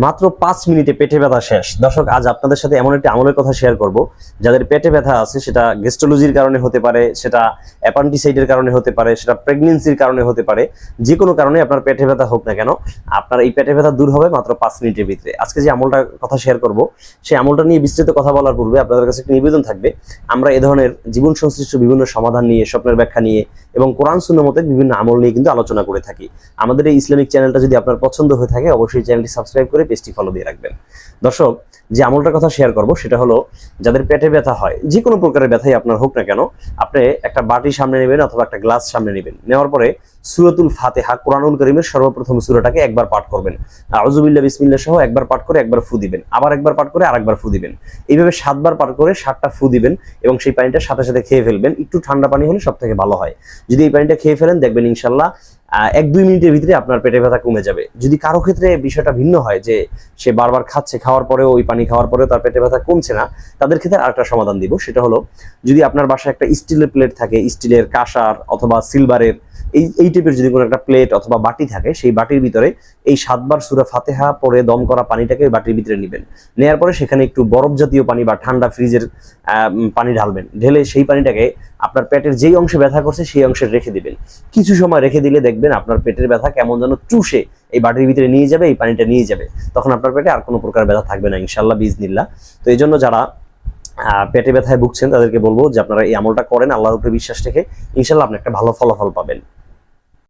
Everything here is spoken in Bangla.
মাত্র পাঁচ মিনিটে পেটে ব্যথা শেষ। দর্শক, আজ আপনাদের সাথে এমন একটি আমলের কথা শেয়ার করব। যাদের পেটে ব্যথা আছে, সেটা গেস্টোলজির কারণে হতে পারে, সেটা অ্যাপান্ডিসাইডের কারণে হতে পারে, সেটা প্রেগনেন্সির কারণে হতে পারে, যে কোনো কারণে আপনার পেটে ব্যথা হোক না কেন, আপনার এই পেটে ব্যথা দূর হবে মাত্র পাঁচ মিনিটের ভিতরে। আজকে যে আমলটার কথা শেয়ার করব, সেই আমলটা নিয়ে বিস্তৃত কথা বলার পূর্বে আপনাদের কাছে একটি নিবেদন থাকবে। আমরা এ ধরনের জীবন সংশ্লিষ্ট বিভিন্ন সমাধান নিয়ে, স্বপ্নের ব্যাখ্যা নিয়ে এবং কোরআন মতে বিভিন্ন আমল নিয়ে কিন্তু আলোচনা করে থাকি। আমাদের এই ইসলামিক চ্যানেলটা যদি আপনার পছন্দ হয়ে থাকে, অবশ্যই চ্যানেলটি সাবস্ক্রাইব করে পেজটি ফলো দিয়ে রাখবেন। দর্শক, যে আমলটার কথা শেয়ার করব, সেটা হলো, যাদের পেটে ব্যথা হয়, যে কোনো প্রকারের ব্যথাই আপনার হোক না কেন, আপনি একটা বাটি সামনে নেবেন অথবা একটা গ্লাস সামনে নেবেন। নেওয়ার পরে সুরতুল ফাতেহা, কোরআনুল করিমের সর্বপ্রথম সুরাটাকে একবার পাঠ করবেন। আউজুবিল্লা বিসমিল্লা সহ একবার পাঠ করে একবার ফু দিবেন। আবার একবার পাঠ করে আরেকবার ফু দিবেন। এইভাবে সাতবার পাঠ করে সাতটা ফু দিবেন এবং সেই পানিটা সাথে সাথে খেয়ে ফেলবেন। একটু ঠান্ডা পানি হলে সব থেকে ভালো হয়। যদি এই পানিটা খেয়ে ফেলেন, দেখবেন ইনশাল্লাহ এক দুই মিনিটের ভিতরে আপনার পেটে ব্যথা কমে যাবে। যদি কারও ক্ষেত্রে বিষয়টা ভিন্ন হয়, যে সে বারবার খাচ্ছে, খাওয়ার পরেও ওই পানি খাওয়ার পরেও তার পেটে ব্যথা কমছে না, তাদের ক্ষেত্রে আরেকটা সমাধান দিব। সেটা হলো, যদি আপনার বাসায় একটা স্টিলের প্লেট থাকে, স্টিলের কাঁসার অথবা সিলভারের এই এই টাইপের যদি কোনো একটা প্লেট অথবা বাটি থাকে, সেই বাটির ভিতরে এই সাতবার সুরা ফাতেহা পরে দম করা পানিটাকে বাটির ভিতরে নেবেন। নেয়ার পরে সেখানে একটু বরফ জাতীয় পানি বা ঠান্ডা ফ্রিজের পানি ঢালবেন। ঢেলে সেই পানিটাকে আপনার পেটের যেই অংশে ব্যথা করছে সেই অংশে রেখে দিবেন। কিছু সময় রেখে দিলে দেখবেন আপনার পেটের ব্যথা কেমন যেন চুষে এই বাটির ভিতরে নিয়ে যাবে, এই পানিটা নিয়ে যাবে। তখন আপনার পেটে আর কোনো প্রকার ব্যথা থাকবে না ইনশাল্লাহ বিজনিল্লা তো এই জন্য যারা পেটে ব্যথায় ভুগছেন, তাদেরকে বলব যে আপনারা এই আমলটা করেন, আল্লাহর উপরে বিশ্বাস রেখে ইনশাল্লাহ আপনি একটা ভালো ফলাফল পাবেন।